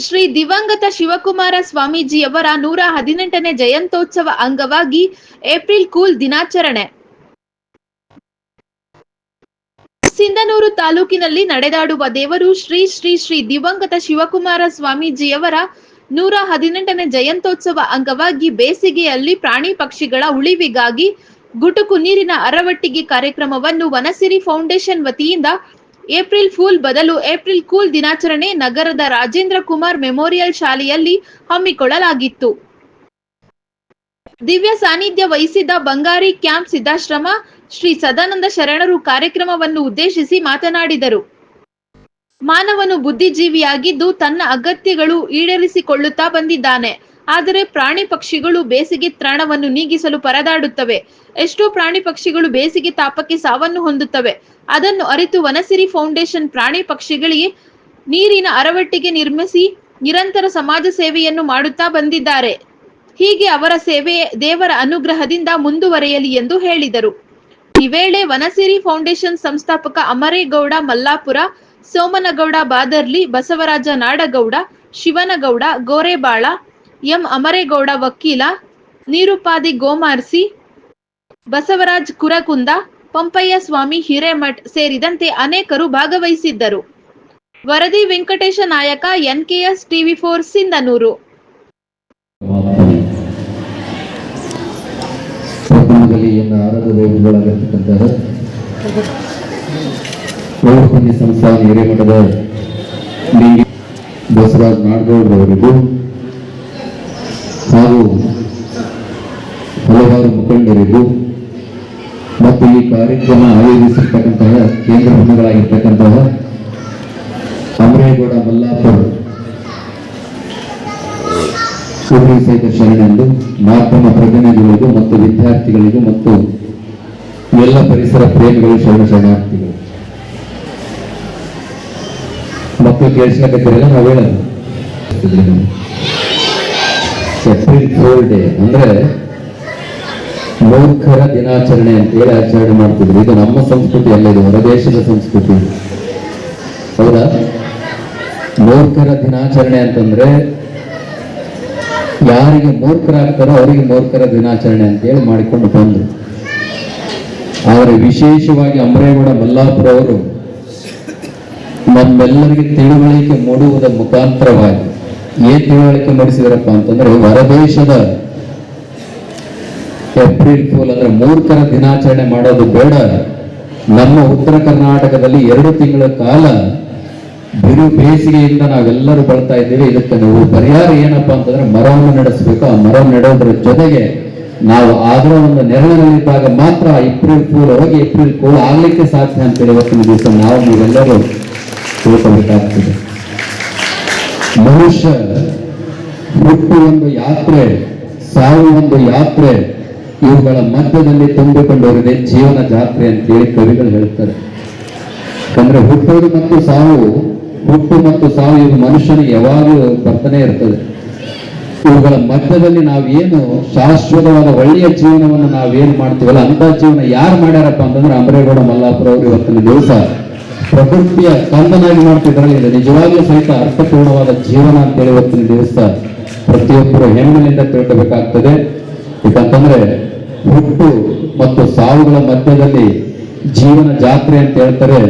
ಶ್ರೀ ದಿವಂಗತ ಶಿವಕುಮಾರ ಸ್ವಾಮೀಜಿಯವರ ನೂರ ಹದಿನೆಂಟನೇ ಜಯಂತ್ಯೋತ್ಸವ ಅಂಗವಾಗಿ ಏಪ್ರಿಲ್ ಕೂಲ್ ದಿನಾಚರಣೆ. ಸಿಂಧನೂರು ತಾಲೂಕಿನಲ್ಲಿ ನಡೆದಾಡುವ ದೇವರು ಶ್ರೀ ಶ್ರೀ ಶ್ರೀ ದಿವಂಗತ ಶಿವಕುಮಾರ ಸ್ವಾಮೀಜಿಯವರ ನೂರ ಹದಿನೆಂಟನೇ ಜಯಂತ್ಯೋತ್ಸವ ಅಂಗವಾಗಿ ಬೇಸಿಗೆಯಲ್ಲಿ ಪ್ರಾಣಿ ಪಕ್ಷಿಗಳ ಉಳಿವಿಗಾಗಿ ಗುಟುಕು ನೀರಿನ ಅರವಟ್ಟಿಗೆ ಕಾರ್ಯಕ್ರಮವನ್ನು ವನಸಿರಿ ಫೌಂಡೇಶನ್ ವತಿಯಿಂದ ಏಪ್ರಿಲ್ ಫೂಲ್ ಬದಲು ಏಪ್ರಿಲ್ ಕೂಲ್ ದಿನಾಚರಣೆ ನಗರದ ರಾಜೇಂದ್ರ ಕುಮಾರ್ ಮೆಮೋರಿಯಲ್ ಶಾಲೆಯಲ್ಲಿ ಹಮ್ಮಿಕೊಳ್ಳಲಾಗಿತ್ತು. ದಿವ್ಯ ಸಾನ್ನಿಧ್ಯ ವಹಿಸಿದ್ದ ಬಂಗಾರಿ ಕ್ಯಾಂಪ್ ಸಿದ್ದಾಶ್ರಮ ಶ್ರೀ ಸದಾನಂದ ಶರಣರು ಕಾರ್ಯಕ್ರಮವನ್ನು ಉದ್ದೇಶಿಸಿ ಮಾತನಾಡಿದರು. ಮಾನವನು ಬುದ್ಧಿಜೀವಿಯಾಗಿದ್ದು ತನ್ನ ಅಗತ್ಯಗಳು ಈಡೇರಿಸಿಕೊಳ್ಳುತ್ತಾ ಬಂದಿದ್ದಾನೆ. ಆದರೆ ಪ್ರಾಣಿ ಪಕ್ಷಿಗಳು ಬೇಸಿಗೆ ತ್ರಾಣವನ್ನು ನೀಗಿಸಲು ಪರದಾಡುತ್ತವೆ. ಎಷ್ಟೋ ಪ್ರಾಣಿ ಪಕ್ಷಿಗಳು ಬೇಸಿಗೆ ತಾಪಕ್ಕೆ ಸಾವನ್ನು ಹೊಂದುತ್ತವೆ. ಅದನ್ನು ಅರಿತು ವನಸಿರಿ ಫೌಂಡೇಶನ್ ಪ್ರಾಣಿ ಪಕ್ಷಿಗಳಿಗೆ ನೀರಿನ ಅರವಟ್ಟಿಗೆ ನಿರ್ಮಿಸಿ ನಿರಂತರ ಸಮಾಜ ಸೇವೆಯನ್ನು ಮಾಡುತ್ತಾ ಬಂದಿದ್ದಾರೆ. ಹೀಗೆ ಅವರ ಸೇವೆ ದೇವರ ಅನುಗ್ರಹದಿಂದ ಮುಂದುವರೆಯಲಿ ಎಂದು ಹೇಳಿದರು. ಈ ವೇಳೆ ವನಸಿರಿ ಫೌಂಡೇಶನ್ ಸಂಸ್ಥಾಪಕ ಅಮರೇಗೌಡ ಮಲ್ಲಾಪುರ, ಸೋಮನಗೌಡ ಬಾದರ್ಲಿ, ಬಸವರಾಜ ನಾಡಗೌಡ, ಶಿವನಗೌಡ, ಗೋರೆಬಾಳ ಎಂ ಅಮರೇಗೌಡ ವಕೀಲ, ನೀರುಪಾದಿ ಗೋಮಾರ್ಸಿ, ಬಸವರಾಜ್ ಕುರಕುಂದ, ಪಂಪಯ್ಯ ಸ್ವಾಮಿ ಹಿರೇಮಠ್ ಸೇರಿದಂತೆ ಅನೇಕರು ಭಾಗವಹಿಸಿದ್ದರು. ವರದಿ Venkatesha Nayaka NKS TV four Sindhanur. ಸಂಸ್ಥಾನ ಹಿರೇಮಠದ ಬಸವರಾಜ್ ನಾಡಗೌಡರವರಿಗೂ ಹಾಗೂ ಹಲವಾರು ಮುಖಂಡರಿದ್ದು ಮತ್ತು ಈ ಕಾರ್ಯಕ್ರಮ ಆಯೋಜಿಸಿರ್ತಕ್ಕಂತಹ ಕೇಂದ್ರ ಬಿಂದುಗಳಾಗಿರ್ತಕ್ಕಂತಹ ಅಮರೇಗೌಡ ಮಲ್ಲಾಪುರ ಸೂರ್ಯ ಸಹಿತ ಶರಣೆಂದು ಮಾಧ್ಯಮ ಪ್ರತಿನಿಧಿಗಳಿಗೂ ಮತ್ತು ವಿದ್ಯಾರ್ಥಿಗಳಿಗೂ ಮತ್ತು ಎಲ್ಲ ಪರಿಸರ ಪ್ರೇಮಿಗಳು ಶರಣ ಶರಣಾರ್ಥಿಗಳು. ಮಕ್ಕಳು ಕೇಳಿಸ್ಲಿಕ್ಕತ್ತಿರಲ್ಲ ನಾವು ಹೇಳೋದು. ಏಪ್ರಿಲ್ ಫೋರ್ ಡೇ ಅಂದ್ರೆ ಮೂರ್ಖರ ದಿನಾಚರಣೆ ಅಂತ ಹೇಳಿ ಆಚರಣೆ ಮಾಡ್ತಿದ್ರು. ಇದು ನಮ್ಮ ಸಂಸ್ಕೃತಿ ಅಲ್ಲ, ಇದು ಹೊರದೇಶದ ಸಂಸ್ಕೃತಿ. ಹೌದಾ? ಮೂರ್ಖರ ದಿನಾಚರಣೆ ಅಂತಂದ್ರೆ ಯಾರಿಗೆ ಮೂರ್ಖರಾಗ್ತಾರೋ ಅವರಿಗೆ ಮೂರ್ಖರ ದಿನಾಚರಣೆ ಅಂತೇಳಿ ಮಾಡಿಕೊಂಡು ಬಂದ್ರು. ಆದರೆ ವಿಶೇಷವಾಗಿ ಅಮರೇಗೌಡ ಮಲ್ಲಾಪುರ ಅವರು ನಮ್ಮೆಲ್ಲರಿಗೆ ತಿಳುವಳಿಕೆ ಮೂಡುವುದ ಮುಖಾಂತರವಾಗಿ ಏನ್ ತಿಳುವಳಿಕೆ ಮೂಡಿಸಿದ್ರಪ್ಪ ಅಂತಂದ್ರೆ ಹೊರದೇಶದ ಏಪ್ರಿಲ್ ಫೂಲ್ ಅಂದ್ರೆ ಮೂರ್ಖರ ದಿನಾಚರಣೆ ಮಾಡೋದು ಬೇಡ. ನಮ್ಮ ಉತ್ತರ ಕರ್ನಾಟಕದಲ್ಲಿ ಎರಡು ತಿಂಗಳ ಕಾಲ ಬಿರು ಬೇಸಿಗೆಯಿಂದ ನಾವೆಲ್ಲರೂ ಬಳತಾ ಇದ್ದೀವಿ. ಇದಕ್ಕೆ ನಾವು ಪರಿಹಾರ ಏನಪ್ಪಾ ಅಂತಂದ್ರೆ ಮರವನ್ನು ನಡೆಸಬೇಕು. ಆ ಮರ ನೆಡೋದ್ರ ಜೊತೆಗೆ ನಾವು ಆದ್ರ ಒಂದು ನೆರಳಿನಲ್ಲಿದ್ದಾಗ ಮಾತ್ರ ಏಪ್ರಿಲ್ ಫೂಲ್ ಹೋಗಿ ಏಪ್ರಿಲ್ ಫೋಲ್ ಆಗ್ಲಿಕ್ಕೆ ಸಾಧ್ಯ ಅಂತೇಳಿ ಇವತ್ತಿನ ದಿವಸ ನಾವು ನೀವೆಲ್ಲರೂ ತಿಳ್ಕೊಬೇಕಾಗ್ತದೆ. ಮನುಷ್ಯ ಹುಟ್ಟು ಒಂದು ಯಾತ್ರೆ, ಸಾವು ಒಂದು ಯಾತ್ರೆ, ಇವುಗಳ ಮಧ್ಯದಲ್ಲಿ ತುಂಬಿಕೊಂಡವರಿದೆ ಜೀವನ ಜಾತ್ರೆ ಅಂತೇಳಿ ಕವಿಗಳು ಹೇಳ್ತಾರೆ. ಯಾಕಂದ್ರೆ ಹುಟ್ಟೋದು ಮತ್ತು ಸಾವು, ಹುಟ್ಟು ಮತ್ತು ಸಾವು ಇವು ಮನುಷ್ಯನಿಗೆ ಯಾವಾಗಲೂ ಬರ್ತಾನೆ ಇರ್ತದೆ. ಇವುಗಳ ಮಧ್ಯದಲ್ಲಿ ನಾವೇನು ಶಾಶ್ವತವಾದ ಒಳ್ಳೆಯ ಜೀವನವನ್ನು ನಾವೇನು ಮಾಡ್ತೀವಲ್ಲ ಅಂತ ಜೀವನ ಯಾರು ಮಾಡ್ಯಾರಪ್ಪ ಅಂತಂದ್ರೆ ಅಂಬರೇಗೌಡ ಮಲ್ಲಾಪುರ ಅವರು ಇವತ್ತಿನ ದಿವಸ. ಪ್ರಕೃತಿಯ ಕಂದನಾಗಿ ಮಾಡ್ತಿದ್ದಾರೆ ಇದು ನಿಜವಾಗ್ಲೂ ಸಹಿತ ಅರ್ಥಪೂರ್ಣವಾದ ಜೀವನ ಅಂತೇಳಿ ಇವತ್ತಿನ ದಿವಸ ಪ್ರತಿಯೊಬ್ಬರು ಹೆಮ್ಮೆಯಿಂದ ತಿಳ್ಕೋಬೇಕಾಗ್ತದೆ ಯಾಕಂತಂದ್ರೆ ಹುಟ್ಟು ಮತ್ತು ಸಾವುಗಳ ಮಧ್ಯದಲ್ಲಿ ಜೀವನ ಜಾತ್ರೆ ಅಂತ ಹೇಳ್ತಾರೆ.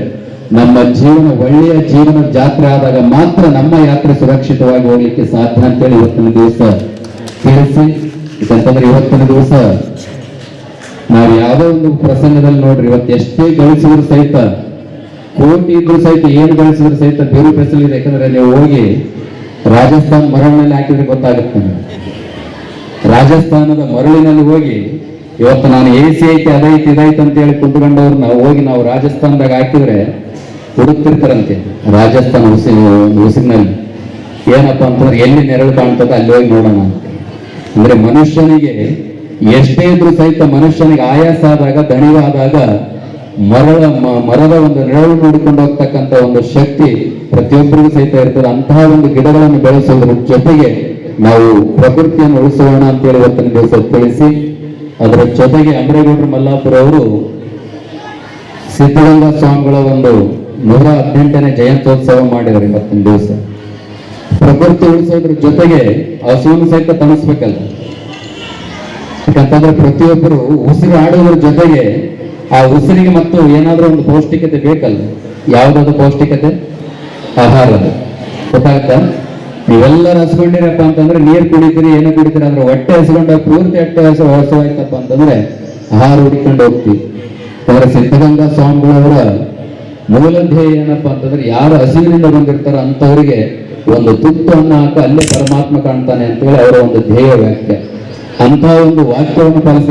ನಮ್ಮ ಜೀವನ ಒಳ್ಳೆಯ ಜೀವನ ಜಾತ್ರೆ ಆದಾಗ ಮಾತ್ರ ನಮ್ಮ ಯಾತ್ರೆ ಸುರಕ್ಷಿತವಾಗಿ ಹೋಗ್ಲಿಕ್ಕೆ ಸಾಧ್ಯ ಅಂತೇಳಿ ಇವತ್ತಿನ ದಿವಸ ತಿಳಿಸಿ. ಯಾಕಂತಂದ್ರೆ ಇವತ್ತಿನ ದಿವಸ ನಾವು ಯಾವುದೋ ಒಂದು ಪ್ರಸಂಗದಲ್ಲಿ ನೋಡ್ರಿ, ಇವತ್ತು ಎಷ್ಟೇ ಗಳಿಸಿದ್ರು ಸಹಿತ ಕೋಟಿ ಇದ್ರು ಸಹಿತ ಏನು ಗಳಿಸಿದ್ರು ಸಹಿತ ಬೇರು ಇದೆ ಯಾಕಂದ್ರೆ ನೀವು ಹೋಗಿ ರಾಜಸ್ಥಾನ್ ಮರಳಿನಲ್ಲಿ ಹಾಕಿದ್ರೆ ಗೊತ್ತಾಗುತ್ತೆ. ರಾಜಸ್ಥಾನದ ಮರಳಿನಲ್ಲಿ ಹೋಗಿ, ಇವತ್ತು ನಾನು ಎ ಸಿ ಐತಿ ಅದೈತಿ ಇದೈತಿ ಅಂತ ಹೇಳಿ ಕುತ್ಕೊಂಡವ್ರು, ನಾವು ಹೋಗಿ ನಾವು ರಾಜಸ್ಥಾನದಾಗ ಹಾಕಿದ್ರೆ ಹುಡುಕ್ತಿರ್ತಾರಂತೆ. ರಾಜಸ್ಥಾನ ಉಸಿ, ಉಸಿರಿನಲ್ಲಿ. ಏನಪ್ಪಾ ಅಂತಂದ್ರೆ ಎಲ್ಲಿ ನೆರಳು ಕಾಣ್ತದೆ ಅಲ್ಲಿ ಹೋಗಿ ನೋಡೋಣ ಅಂದ್ರೆ ಮನುಷ್ಯನಿಗೆ ಎಷ್ಟೇ ಇದ್ರೂ ಸಹಿತ ಮನುಷ್ಯನಿಗೆ ಆಯಾಸ ಆದಾಗ, ದಣಿವಾದಾಗ ಮರಳ ಮ- ಮರದ ಒಂದು ನೆರಳು ನೋಡಿಕೊಂಡು ಹೋಗ್ತಕ್ಕಂಥ ಒಂದು ಶಕ್ತಿ ಪ್ರತಿಯೊಬ್ಬರಿಗೂ ಸಹಿತ ಇರ್ತದೆ. ಅಂತಹ ಒಂದು ಗಿಡಗಳನ್ನು ಬೆಳೆಸೋದ್ರ ಜೊತೆಗೆ ನಾವು ಪ್ರಕೃತಿಯನ್ನು ಉಳಿಸೋಣ ಅಂತೇಳಿ ಇವತ್ತಿನ ದಿವಸ ತಿಳಿಸಿ, ಅದರ ಜೊತೆಗೆ ಅಮರೇಗೌಡರು ಮಲ್ಲಾಪುರ ಅವರು ಸಿದ್ಧಗಂಗಾ ಸ್ವಾಮಿಗಳ ಒಂದು ನೂರ ಹದಿನೆಂಟನೇ ಜಯಂತ್ಯೋತ್ಸವ ಮಾಡಿದ್ದಾರೆ ಇವತ್ತಿನ ದಿವಸ. ಪ್ರಕೃತಿ ಉಳಿಸೋದ್ರ ಜೊತೆಗೆ ಹಸುವನ್ನು ಸಹಿತ ತಣಿಸ್ಬೇಕಲ್ಲ. ಯಾಕಂತಂದ್ರೆ ಪ್ರತಿಯೊಬ್ಬರು ಉಸಿರಾಡೋದ್ರ ಜೊತೆಗೆ ಆ ಉಸಿರಿಗೆ ಮತ್ತು ಏನಾದ್ರೂ ಒಂದು ಪೌಷ್ಟಿಕತೆ ಬೇಕಲ್ಲ ಯಾವ್ದಾದ್ರು ಪೌಷ್ಟಿಕತೆ? ಆಹಾರ. ಗೊತ್ತಾಗತ್ತಾ? ನೀವೆಲ್ಲರೂ ಹಸ್ಕೊಂಡಿರಪ್ಪ ಅಂತಂದ್ರೆ ನೀರ್ ಕುಡಿತೀರಿ, ಏನು ಕುಡಿತೀರಿ ಅಂದ್ರೆ ಹೊಟ್ಟೆ ಹಸ್ಕೊಂಡ ಪೂರ್ತಿ ಹೊಟ್ಟೆ ಹಸು ಹಸುವಾಯ್ತಪ್ಪ ಅಂತಂದ್ರೆ ಆಹಾರ ಹುಡ್ಕೊಂಡು ಹೋಗ್ತೀವಿ. ಅಂದ್ರೆ ಸಿದ್ಧಗಂಗಾ ಸ್ವಾಮಿಗಳವರ ಮೂಲ ಧ್ಯೇಯ ಏನಪ್ಪ ಅಂತಂದ್ರೆ ಯಾರು ಹಸಿವಿನಿಂದ ಬಂದಿರ್ತಾರ ಅಂತವರಿಗೆ ಒಂದು ತುತ್ತು ಅನ್ನ ಹಾಕ ಅಲ್ಲೇ ಪರಮಾತ್ಮ ಕಾಣ್ತಾನೆ ಅಂತೇಳಿ ಅವರ ಒಂದು ಧ್ಯೇಯ ವ್ಯಾಖ್ಯೆ. ಅಂತ ಒಂದು ವಾಕ್ಯವನ್ನು ಪಾಲಿಸಿ